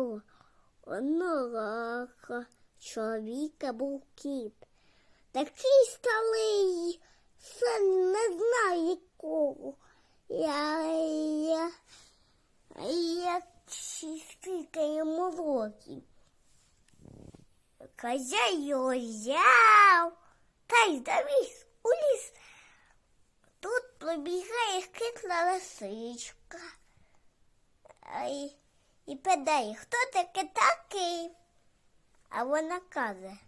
одного, одного чоловіка був кіт. Такий старий, це не знаю якого. Я, я, я скільки йому років. Хазяй його взяв та й завіз у ліс. Тут пробігає хитра лисичка. А й- і питає, хто таке такий? А вона каже,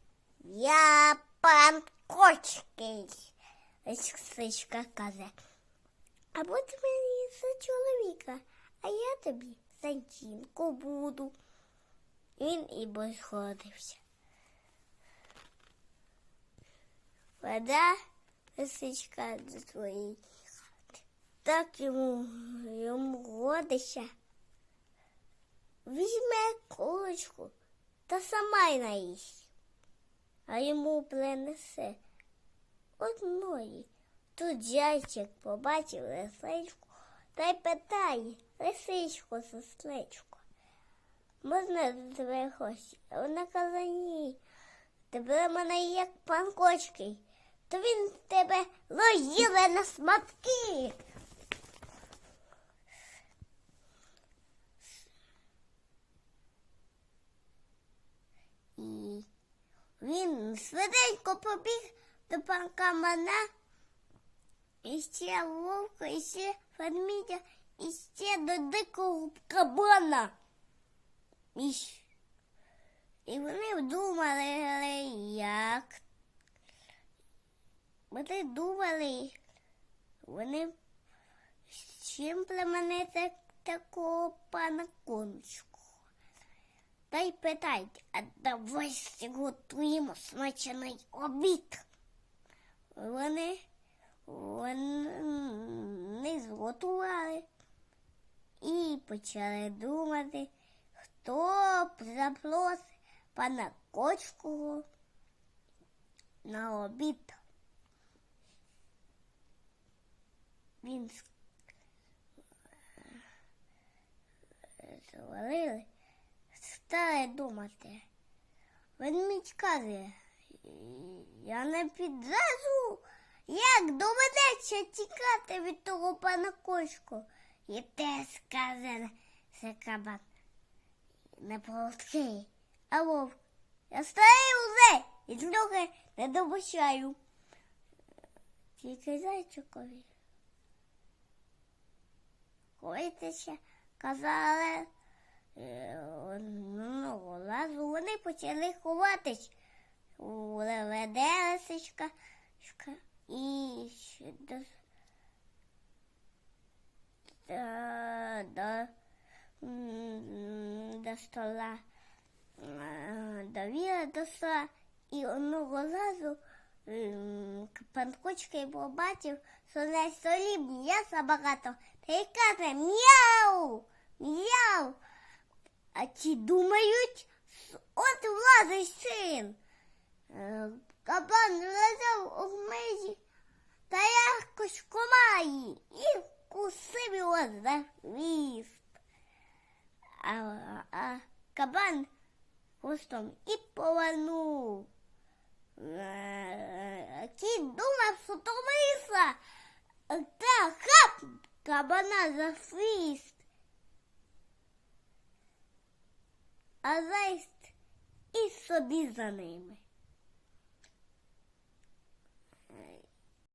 я пан Кочкий. Лисичка каже, а будь мені за чоловіка, а я тобі за жінку буду. Він і розходився. Вода лисичка до своєї хати. Так йому, йому годиться. Візьме курочку та сама й наїсть, а йому принесе одної. Тут зайчик побачив лисичку та й питає лисичку, сестричку. Можна до тебе гості? А вона каже, ні. Тебе мене як пан Кочкий, то він тебе роїле на сматки. І він швиденько побіг до панка Мана, і ще вовка, і ще ведмідя, і ще до дикого кабана. І, і вони думали, як. Вони думали, вони з чим племенити такого пана кончку. Та й питають, а давай готуємо смачений обід. Вони, вони зготували і почали думати, хто б запросить пана Кочкого на обід. Він с- звалили, стали думати. Ведмідь каже, я не підразу, як доведеться тікати від того пана Кочку. І те сказане, це кабан. Не полоский, а вовк. Я старий уже і трохи не добачаю. Тільки зайчикові. Коїтеся, казали, е, ну, лазу, вони почали ховатись. Леведе лисичка шка- і до, до, до, стола, е, довіра до стола, і одного разу м, пан Кочка побачив, що на столі м'яса багато, та й каже м'яу, м'яу. А ті думають, от влазить син. Е, Кабан лежав у хмизі та якось комає і вкусив його за хвіст. А, а кабан хвостом і повернув. Е, Кіт думав, що то миса. Та хап кабана за хвіст. А заїзд і собі за ними.